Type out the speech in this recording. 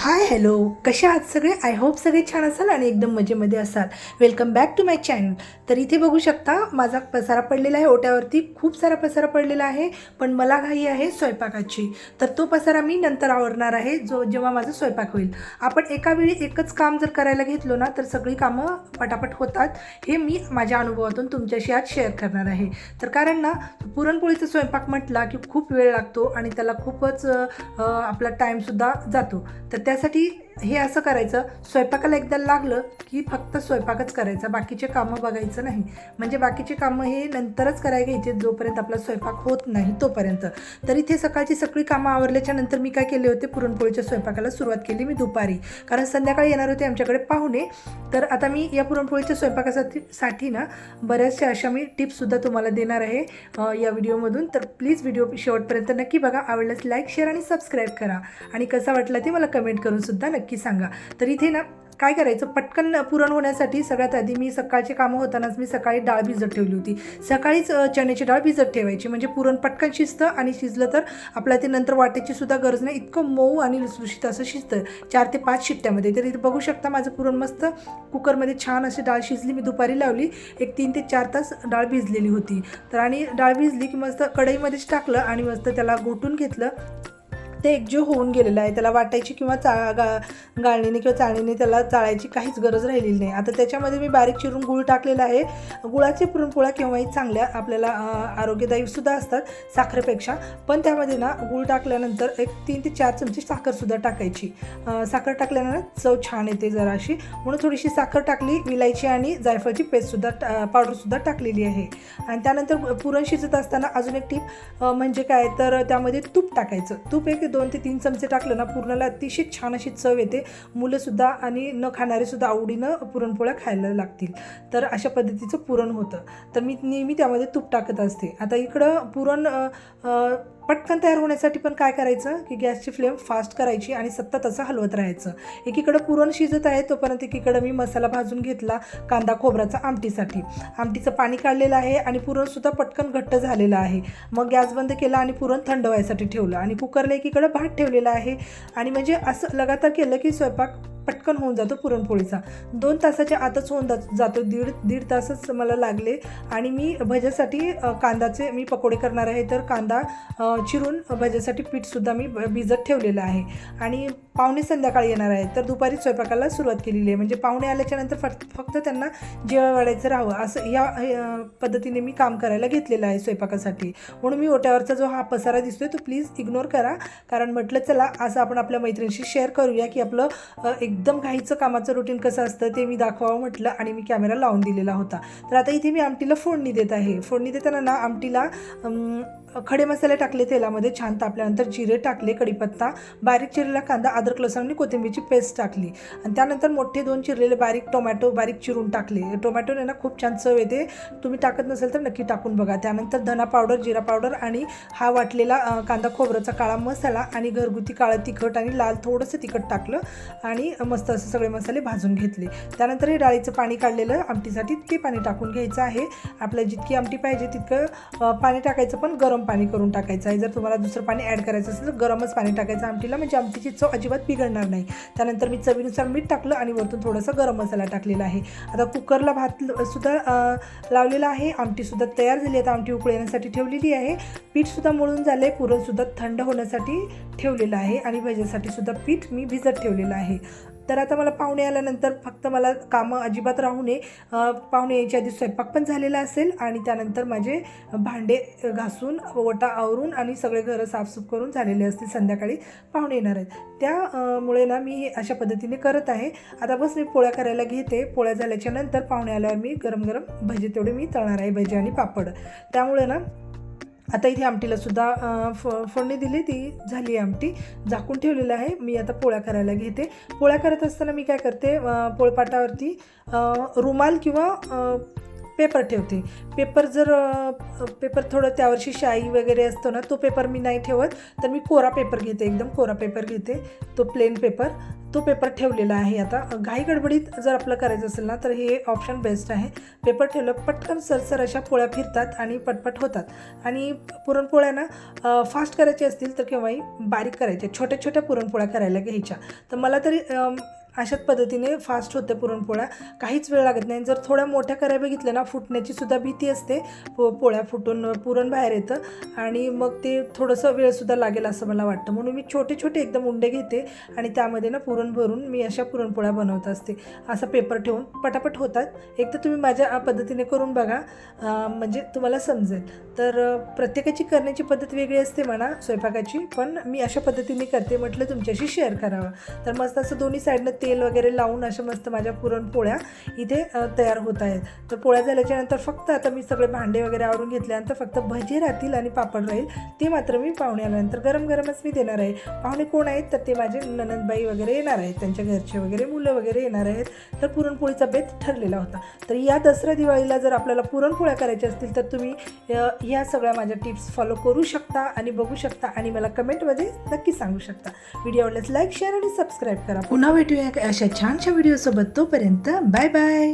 はい。हॅलो कसे आहात सगळे? आय होप सगळे छान असाल आणि एकदम मजेमध्ये असाल. Welcome back to my channel तर इथे बघू शकता माझा पसारा पडलेला आहे ओट्यावरती खूप सारा पसारा पडलेला आहे पण मला घाई आहे स्वयंपाकाची. तर तो पसारा मी नंतर आवरणार आहे जो जेव्हा माझा स्वयंपाक होईल. आपण एका वेळी एकच काम जर करायला घेतलो ना तर सगळी कामं पटापट होतात. हे मी माझ्या अनुभवातून तुमच्याशी आज शेअर करणार आहे. तर कारण ना पुरणपोळीचा स्वयंपाक म्हटला की खूप वेळ लागतो आणि त्याला खूपच आपला टाईमसुद्धा जातो. तर त्यासाठी ती हे असं करायचं स्वयंपाकाला एकदा लागलं की फक्त स्वयंपाकच करायचा बाकीचे कामं बघायचं नाही. म्हणजे बाकीचे कामं हे नंतरच करायला घ्यायचे जोपर्यंत आपला स्वयंपाक होत नाही तोपर्यंत. तर इथे सकाळची सगळी कामं आवरल्याच्या नंतर मी काय केले होते? पुरणपोळीच्या स्वयंपाकाला सुरुवात केली मी दुपारी. कारण संध्याकाळी येणार होते आमच्याकडे पाहुणे. तर आता मी या पुरणपोळीच्या स्वयंपाकासाठी साठी ना बऱ्याचशा अशा मी टिप्ससुद्धा तुम्हाला देणार आहे या व्हिडिओमधून. तर प्लीज व्हिडिओ शेवटपर्यंत नक्की बघा. आवडल्यास लाईक शेअर आणि सबस्क्राईब करा. आणि कसा वाटला ते मला कमेंट करून सुद्धा नक्की सांगा. तर इथे ना काय करायचं? पटकन पुरण होण्यासाठी सगळ्यात आधी मी सकाळची कामं होतानाच मी सकाळी डाळ भिजत ठेवली होती. सकाळीच चण्याची डाळ भिजत ठेवायची. म्हणजे पुरण पटकन शिजतं आणि शिजलं तर आपल्या ते नंतर वाटायची सुद्धा गरज नाही. इतकं मऊ आणि लुसलुशीत असं शिजतं. चार ते पाच शिट्ट्यामध्ये. तर इथे बघू शकता माझं पुरण मस्त कुकरमध्ये छान अशी डाळ शिजली. मी दुपारी लावली. एक तीन ते चार तास डाळ भिजलेली होती. तर आणि डाळ भिजली की मस्त कढईमध्येच टाकलं आणि मस्त त्याला गोठून घेतलं. ते एकजीव होऊन गेलेलं आहे. त्याला वाटायची किंवा चा गा गाळणीने किंवा चाळणीने त्याला चाळायची काहीच गरज राहिलेली नाही. आता त्याच्यामध्ये मी बारीक चिरून गूळ टाकलेला आहे. गुळाचे पुरणपोळ्या केव्हाही चांगल्या आपल्याला आरोग्यदायीसुद्धा असतात साखरेपेक्षा. पण त्यामध्ये ना गुळ टाकल्यानंतर एक तीन ते चार चमचे साखरसुद्धा टाकायची. साखर टाकल्यानं चव छान येते जराशी. म्हणून थोडीशी साखर टाकली विलायची आणि जायफळची पेस्टसुद्धा टा पावडरसुद्धा टाकलेली आहे. आणि त्यानंतर पुरण शिजत असताना अजून एक टीप म्हणजे काय? तर त्यामध्ये तूप टाकायचं. तूप एक दोन ते तीन चमचे टाकलं ना पुरणाला अतिशय छान अशी चव येते. मुलंसुद्धा आणि न खाणारे सुद्धा आवडीनं पुरणपोळ्या खायला लागतील. तर अशा पद्धतीचं पुरण होतं. तर मी नेहमी त्यामध्ये तूप टाकत असते. आता इकडं पुरण पटकन तयार होण्यासाठी पण काय करायचं की गॅसची फ्लेम फास्ट करायची आणि सतत असं हलवत राहायचं. एकीकडं पुरण शिजत आहे तोपर्यंत एकीकडं मी मसाला भाजून घेतला कांदा खोबऱ्याचा आमटीसाठी. आमटीचं पाणी काढलेलं आहे आणि पुरणसुद्धा पटकन घट्ट झालेलं आहे. मग गॅस बंद केला आणि पुरण थंड व्हायसाठी ठेवलं आणि कुकरला एकीकडं भात ठेवलेला आहे. आणि म्हणजे असं लगातार केलं की स्वयंपाक पटकन होऊन जातो पुरणपोळीचा. दोन तासाच्या आतच होऊन जात जातो. दीड दीड तासच मला लागले आणि मी भज्यासाठी कांद्याचे कांदाचे मी पकोडे करणार आहे. तर कांदा चिरून भज्यासाठी पीठसुद्धा मी भिजत ठेवलेलं आहे. आणि पाहुणे संध्याकाळी येणार आहेत. तर दुपारी स्वयंपाकाला सुरुवात केलेली आहे. म्हणजे पाहुणे आल्याच्यानंतर फक्त फक्त त्यांना जेवण वाढायचं राहावं. असं या पद्धतीने मी काम करायला घेतलेलं आहे स्वयंपाकासाठी. म्हणून मी ओट्यावरचा जो हा पसारा दिसतोय तो प्लीज इग्नोर करा. कारण म्हटलं चला असं आपण आपल्या मैत्रिणीशी शेअर करूया की आपलं एक एकदम घाईचं कामाचं रुटीन कसं असतं ते मी दाखवावं म्हटलं आणि मी कॅमेरा लावून दिलेला होता. तर आता इथे मी आमटीला फोडणी देत आहे. फोडणी देताना ना आमटीला खडे मसाले टाकले तेलामध्ये छान तापल्यानंतर जिरे टाकले कढीपत्ता बारीक चिरलेला कांदा अद्रक लसूण आणि कोथिंबीरची पेस्ट टाकली. आणि त्यानंतर मोठे दोन चिरलेले बारीक टोमॅटो बारीक चिरून टाकले. टोमॅटोने ना खूप छान चव येते. तुम्ही टाकत नसेल तर नक्की टाकून बघा. त्यानंतर धना पावडर जिरा पावडर आणि हा वाटलेला कांदा खोबऱ्याचा काळा मसाला आणि घरगुती काळं तिखट आणि लाल थोडंसं तिखट टाकलं आणि मस्त असे सगळे मसाले भाजून घेतले. त्यानंतर हे डाळीचं पाणी काढलेलं आमटीसाठी ते पाणी टाकून घ्यायचं आहे. आपल्याला जितकी आमटी पाहिजे तितकं पाणी टाकायचं पण गरम गरम पाणी करून टाकायचं आहे जर तुम्हाला दुसरं पाणी ॲड करायचं असेल तर गरमच पाणी टाकायचं आमटीला. म्हणजे आमटीची चव अजिबात बिघडणार नाही. त्यानंतर मी चवीनुसार मीठ टाकलं आणि वरतून थोडंसं गरम मसाला टाकलेला आहे. आता कुकरला भात सुद्धा लावलेला आहे. आमटीसुद्धा तयार झाली. आता आमटी उकळी येण्यासाठी ठेवलेली आहे. पीठसुद्धा मळून झालं आहे पुरणसुद्धा थंड होण्यासाठी ठेवलेलं आहे. आणि भज्यासाठी सुद्धा पीठ मी भिजत ठेवलेलं आहे. तर आता मला पाहुणे आल्यानंतर फक्त मला कामं अजिबात राहू नये. पाहुणे यायच्या आधी स्वयंपाक पण झालेला असेल आणि त्यानंतर माझे भांडे घासून ओटा आवरून आणि सगळे घरं साफसूफ करून झालेले असतील. संध्याकाळी पाहुणे येणार आहेत. त्यामुळे ना मी हे अशा पद्धतीने करत आहे. आता बस मी पोळ्या करायला घेते. पोळ्या झाल्याच्यानंतर पाहुणे आल्यावर मी गरम गरम भजे तेवढे मी तळणार आहे. भजे आणि पापड. त्यामुळे ना आता इथे आमटीला सुद्धा फ फोडणी दिली ती झाली आहे आमटी. झाकून ठेवलेलं आहे. मी आता पोळ्या करायला घेते. पोळ्या करत असताना मी काय करते पोळपाटावरती रुमाल किंवा पेपर ठेवते. पेपर जर पेपर थोडं त्यावर्षी शाई वगैरे असतो ना तो पेपर मी नाही ठेवत. तर मी कोरा पेपर घेते एकदम कोरा पेपर घेते. तो प्लेन पेपर तो पेपर ठेवलेला आहे आता. घाई गडबडीत जर आपलं करायचं असेल ना तर हे ऑप्शन बेस्ट आहे. पेपर ठेवलं पटकन सरसर अशा पोळ्या फिरतात आणि पटपट होतात. आणि पुरणपोळ्या ना फास्ट करायच्या असतील तर केव्हाही बारीक करायच्या. छोट्या छोट्या पुरणपोळ्या करायला घ्यायच्या. तर मला तरी अशाच पद्धतीने फास्ट होते पुरणपोळ्या. काहीच वेळ लागत नाही. जर थोड्या मोठ्या करायला बघितल्या ना फुटण्याची सुद्धा भीती असते. पो पोळ्या फुटून पुरण बाहेर येतं. आणि मग ते थोडंसं वेळसुद्धा लागेल असं मला वाटतं. म्हणून मी छोटे छोटे एकदम उंडे घेते आणि त्यामध्ये ना पुरण भरून मी अशा पुरणपोळ्या बनवत असते. असा पेपर ठेवून पटापट होतात. एक तर तुम्ही माझ्या पद्धतीने करून बघा. म्हणजे तुम्हाला समजेल. तर प्रत्येकाची करण्याची पद्धत वेगळी असते म्हणा स्वयंपाकाची. पण मी अशा पद्धतीने करते म्हटलं तुमच्याशी शेअर करावं. तर मस्त असं दोन्ही साईडनं तेल वगैरे लावून अशा मस्त माझ्या पुरणपोळ्या इथे तयार होत आहेत. तर पोळ्या झाल्याच्यानंतर फक्त आता मी सगळे भांडे वगैरे आवरून घेतल्यानंतर फक्त भजी राहतील आणि पापड राहील. ते मात्र मी पाहुणे आल्यानंतर गरम गरमच मी देणार आहे. पाहुणे कोण आहेत? तर ते माझे ननंदबाई वगैरे येणार आहेत. त्यांच्या घरचे वगैरे मुलं वगैरे येणार आहेत. तर पुरणपोळीचा बेत ठरलेला होता. तर या दसरा दिवाळीला जर आपल्याला पुरणपोळ्या करायच्या असतील तर तुम्ही या सगळ्या माझ्या टिप्स फॉलो करू शकता आणि बघू शकता आणि मला कमेंटमध्ये नक्की सांगू शकता. व्हिडिओ आवडल्यास लाईक शेअर आणि सबस्क्राईब करा. पुन्हा भेटूया अशा छानशा व्हिडिओसोबत तोपर्यंत बाय बाय